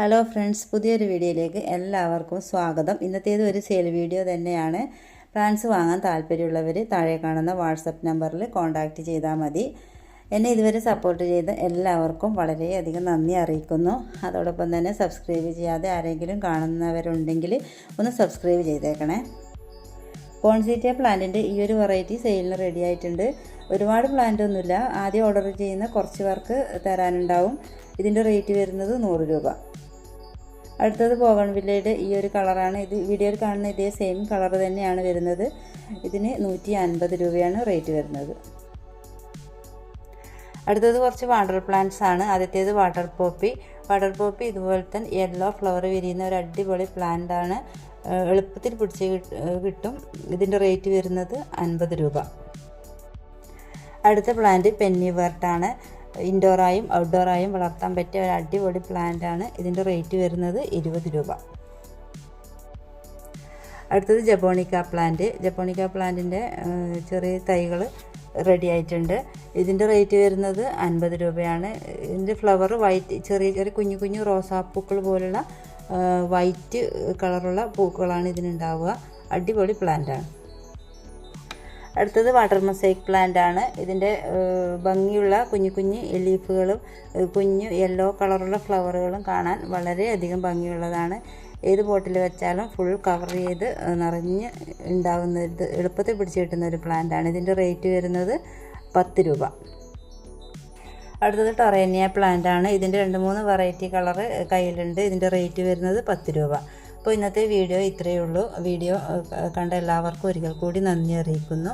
Hello friends പുതിയൊരു വീഡിയോയിലേക്ക് എല്ലാവർക്കും സ്വാഗതം. ഇന്നത്തേത് ഒരു സെയിൽ വീഡിയോ തന്നെയാണ്. പ്ലാൻസ് വാങ്ങാൻ താല്പര്യമുള്ളവർ താഴെ കാണുന്ന വാട്സപ്പ് നമ്പറിൽ കോൺടാക്റ്റ് ചെയ്താൽ മതി. എന്നെ ഇതുവരെ സപ്പോർട്ട് ചെയ്ത എല്ലാവർക്കും വളരെയധികം നന്ദി അറിയിക്കുന്നു. അതോടൊപ്പം തന്നെ സബ്സ്ക്രൈബ് ചെയ്യാതെ ആരെങ്കിലും കാണുന്നവരുണ്ടെങ്കിൽ ഒന്ന് സബ്സ്ക്രൈബ് ചെയ്തേക്കണേ. പോൺസീറ്റിയ പ്ലാന്റിന്റെ ഈ ഒരു വെറൈറ്റി സെയിലിന് റെഡി ആയിട്ടുണ്ട്. ഒരുപാട് പ്ലാന്റ് ഒന്നുമില്ല. ആദ്യം ഓർഡർ ചെയ്യുന്ന കുറച്ച് പേർക്ക് തരാനുണ്ടാവും. ഇതിന്റെ റേറ്റ് വരുന്നത് നൂറ് രൂപ. അടുത്തത് ബോഗൺവില്ലയുടെ ഈ ഒരു കളറാണ്. ഇത് വീഡിയോയിൽ കാണുന്ന ഇതേ സെയിം കളർ തന്നെയാണ് വരുന്നത്. ഇതിന് നൂറ്റി അൻപത് രൂപയാണ് റേറ്റ് വരുന്നത്. അടുത്തത് കുറച്ച് വാട്ടർ പ്ലാന്റ്സ് ആണ്. ആദ്യത്തേത് വാട്ടർ പോപ്പി വാട്ടർ പോപ്പി ഇതുപോലെ തന്നെ യെല്ലോ ഫ്ലവർ വിരിയുന്ന ഒരു അടിപൊളി പ്ലാന്റ് ആണ്. എളുപ്പത്തിൽ പിടിച്ച് കിട്ട്- ഇതിന്റെ റേറ്റ് വരുന്നത് അൻപത് രൂപ. അടുത്ത പ്ലാന്റ് പെന്നി വെർട്ടാണ് ഇൻഡോറായും ഔട്ട്ഡോറായും വളർത്താൻ പറ്റിയ ഒരു അടിപൊളി പ്ലാന്റ് ആണ്. ഇതിന്റെ റേറ്റ് വരുന്നത് ഇരുപത് രൂപ. അടുത്തത് ജപ്പോണിക്ക പ്ലാന്റ് ജപ്പോണിക്ക പ്ലാന്റിന്റെ ചെറിയ തൈകൾ റെഡി ആയിട്ടുണ്ട്. ഇതിന്റെ റേറ്റ് വരുന്നത് അൻപത് രൂപയാണ്. ഇതിന്റെ ഫ്ലവർ വൈറ്റ് ചെറിയ ചെറിയ കുഞ്ഞു കുഞ്ഞു റോസാപ്പൂക്കൾ പോലുള്ള വൈറ്റ് കളറുള്ള പൂക്കളാണ് ഇതിനുണ്ടാവുക. അടിപൊളി പ്ലാന്റാണ് അടുത്തത് വാട്ടർ മൊസൈക്ക് പ്ലാന്റ് ആണ്. ഇതിന്റെ ഭംഗിയുള്ള കുഞ്ഞു കുഞ്ഞു ലീഫുകളും കുഞ്ഞു യെല്ലോ കളറുള്ള ഫ്ലവറുകളും കാണാൻ വളരെയധികം ഭംഗിയുള്ളതാണ്. ഏത് ബോട്ടിൽ വെച്ചാലും ഫുൾ കവർ ചെയ്ത് നിറഞ്ഞ് ഉണ്ടാവുന്ന ഇത് എളുപ്പത്തിൽ പിടിച്ച് കിട്ടുന്ന ഒരു പ്ലാന്റ് ആണ്. ഇതിന്റെ റേറ്റ് വരുന്നത് പത്ത് രൂപ. അടുത്തത് ടൊറേനിയ പ്ലാന്റ് ആണ്. ഇതിന്റെ രണ്ട് മൂന്ന് വെറൈറ്റി കളറ് കയ്യിലുണ്ട്. ഇതിന്റെ റേറ്റ് വരുന്നത് പത്ത് രൂപ. അപ്പോൾ ഇന്നത്തെ വീഡിയോ ഇത്രയേ ഉള്ളൂ. വീഡിയോ കണ്ട എല്ലാവർക്കും ഒരിക്കൽ കൂടി നന്ദി അറിയിക്കുന്നു.